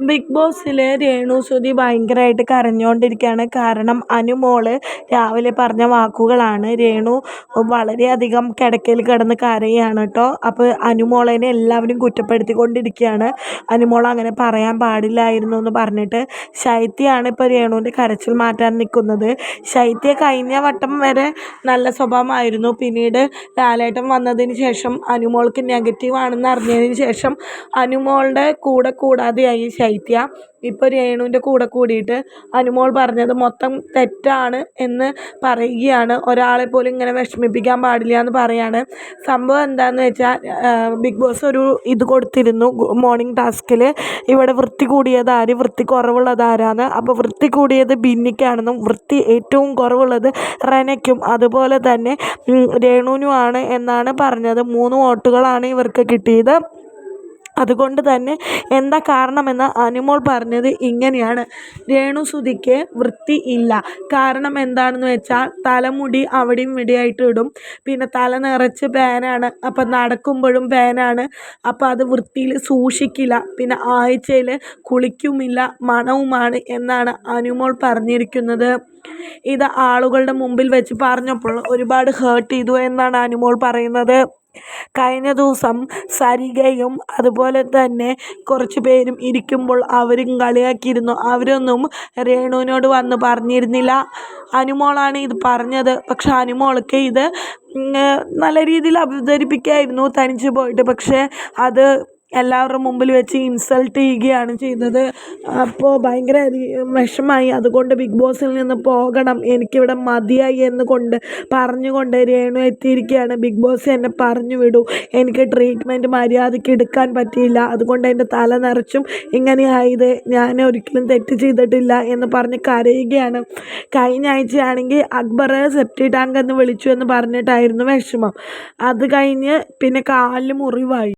Big ബോസിൽ രേണു സുധി ഭയങ്കരമായിട്ട് കരഞ്ഞുകൊണ്ടിരിക്കുകയാണ് കാരണം അനുമോൾ രാവിലെ പറഞ്ഞ വാക്കുകളാണ്. രേണു വളരെയധികം കിടക്കയിൽ കിടന്ന് കരയുകയാണ് കേട്ടോ. അപ്പോൾ അനുമോളേനെ എല്ലാവരും കുറ്റപ്പെടുത്തിക്കൊണ്ടിരിക്കുകയാണ്. അനുമോൾ അങ്ങനെ പറയാൻ പാടില്ലായിരുന്നു എന്ന് പറഞ്ഞിട്ട് ശൈത്യയാണ് ഇപ്പോൾ രേണുവിന്റെ കരച്ചിൽ മാറ്റാൻ നിൽക്കുന്നത്. ശൈത്യ കഴിഞ്ഞ വട്ടം വരെ നല്ല സ്വഭാവമായിരുന്നു. പിന്നീട് ലാലേട്ടം വന്നതിന് ശേഷം അനുമോൾക്ക് നെഗറ്റീവ് ആണെന്ന് അറിഞ്ഞതിന് ശേഷം അനുമോളുടെ കൂടെ കൂടാതെയായി. ശൈത്യ ഇപ്പോൾ രേണുവിന്റെ കൂടെ കൂടിയിട്ട് അനുമോൾ പറഞ്ഞത് മൊത്തം തെറ്റാണ് എന്ന് പറയുകയാണ്. ഒരാളെ പോലും ഇങ്ങനെ വിഷമിപ്പിക്കാൻ പാടില്ല എന്ന് പറയാണ്. സംഭവം എന്താണെന്ന് വെച്ചാൽ ബിഗ് ബോസ് ഒരു ഇത് കൊടുത്തിരുന്നു മോർണിംഗ് ടാസ്കിൽ ഇവിടെ വൃത്തി കൂടിയത് ആര്? വൃത്തി കുറവുള്ളത് ആരാന്ന്. അപ്പോൾ വൃത്തി കൂടിയത് ബിന്നിക്കാണെന്നും വൃത്തി ഏറ്റവും കുറവുള്ളത് റെനയ്ക്കും. അതുപോലെ തന്നെ രേണുവിനുമാണ് എന്നാണ് പറഞ്ഞത്. മൂന്ന് വോട്ടുകളാണ് ഇവർക്ക് കിട്ടിയത്. അതുകൊണ്ട് തന്നെ എന്താ കാരണമെന്ന് അനുമോൾ പറഞ്ഞത് ഇങ്ങനെയാണ്. രേണുസുതിക്ക് വൃത്തി ഇല്ല. കാരണം എന്താണെന്ന് വെച്ചാൽ തലമുടി അവിടെയും ഇവിടെയായിട്ട് ഇടും. പിന്നെ തല നിറച്ച് പേനാണ്. അപ്പം നടക്കുമ്പോഴും പേനാണ്. അപ്പം അത് വൃത്തിയിൽ സൂക്ഷിക്കില്ല. പിന്നെ ആഴ്ചയിൽ കുളിക്കുമില്ല മണവുമാണ് എന്നാണ് അനുമോൾ പറഞ്ഞിരിക്കുന്നത്. ഇത് ആളുകളുടെ മുമ്പിൽ വെച്ച് പറഞ്ഞപ്പോൾ ഒരുപാട് ഹേർട്ട് ചെയ്തു എന്നാണ് അനുമോൾ പറയുന്നത്. കഴിഞ്ഞ ദിവസം സരികയും അതുപോലെ തന്നെ കുറച്ച് പേരും ഇരിക്കുമ്പോൾ അവരും കളിയാക്കിയിരുന്നു. അവരൊന്നും രേണുവിനോട് വന്ന് പറഞ്ഞിരുന്നില്ല. അനുമോളാണ് ഇത് പറഞ്ഞത്. പക്ഷെ അനുമോൾക്ക് ഇത് നല്ല രീതിയിൽ അവതരിപ്പിക്കായിരുന്നു. തനിച്ച് പോയിട്ട് പക്ഷേ അത് എല്ലാവരുടെ മുമ്പിൽ വെച്ച് ഇൻസൾട്ട് ചെയ്യുകയാണ് ചെയ്തത് അപ്പോൾ ഭയങ്കര വിഷമായി അതുകൊണ്ട് ബിഗ് ബോസിൽ നിന്ന് പോകണം. എനിക്കിവിടെ മതിയായി എന്ന് കൊണ്ട് പറഞ്ഞുകൊണ്ട് രേണു എത്തിയിരിക്കുകയാണ്. ബിഗ് ബോസ് എന്നെ പറഞ്ഞു വിടൂ. എനിക്ക് ട്രീറ്റ്മെന്റ് മര്യാദയ്ക്ക് എടുക്കാൻ പറ്റിയില്ല. അതുകൊണ്ട് എന്റെ തല നിറച്ചും ഇങ്ങനെയായത്. ഞാൻ ഒരിക്കലും തെറ്റ് ചെയ്തിട്ടില്ല എന്ന് പറഞ്ഞ് കരയുകയാണ്. കഴിഞ്ഞ ആഴ്ചയാണെങ്കിൽ അക്ബറെ സെപ്റ്റി ടാങ്ക് എന്ന് വിളിച്ചു എന്ന് പറഞ്ഞിട്ടായിരുന്നു വിഷമം. അത് കഴിഞ്ഞ് പിന്നെ കാലിൽ മുറിവായി.